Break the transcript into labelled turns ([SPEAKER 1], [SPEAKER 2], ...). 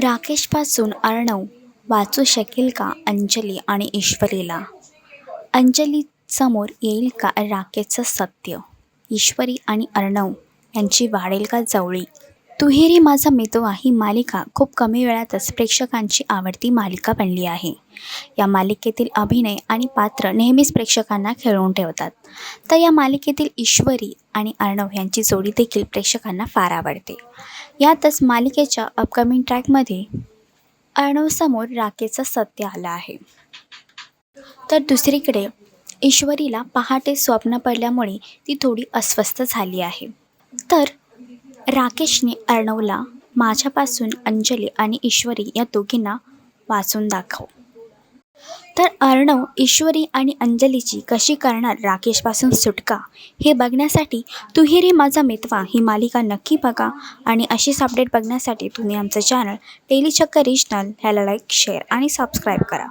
[SPEAKER 1] राकेशपासून अर्णव वाचू शकेल का अंजली आणि ईश्वरीला? अंजली समोर येईल का राकेशचं सत्य? ईश्वरी आणि अर्णव यांची वाढेल का जवळी? तुहेरी माझा मितवा ही मालिका. खूप कमी वेळातच प्रेक्षकांची आवडती मालिका बनली आहे. या मालिकेतील अभिनय आणि पात्र नेहमीच प्रेक्षकांना खेळवून ठेवतात. तर या मालिकेतील ईश्वरी आणि अर्णव यांची जोडी देखील प्रेक्षकांना फार आवडते. यातच मालिकेच्या अपकमिंग ट्रॅकमध्ये अर्णवसमोर राखेचं सत्य आलं आहे. तर दुसरीकडे ईश्वरीला पहाटे स्वप्न पडल्यामुळे ती थोडी अस्वस्थ झाली आहे. तर राकेशने अर्णवला माझ्यापासून अंजली आणि ईश्वरी या दोघींना वाचून दाखव. तर अर्णव ईश्वरी आणि अंजलीची कशी करणार राकेशपासून सुटका हे बघण्यासाठी तुहेरी माझा मितवा ही मालिका नक्की बघा आणि अशीच अपडेट बघण्यासाठी तुम्ही आमचं चॅनल डेली चक्कर रिजनल ह्याला लाईक शेअर आणि सबस्क्राईब करा.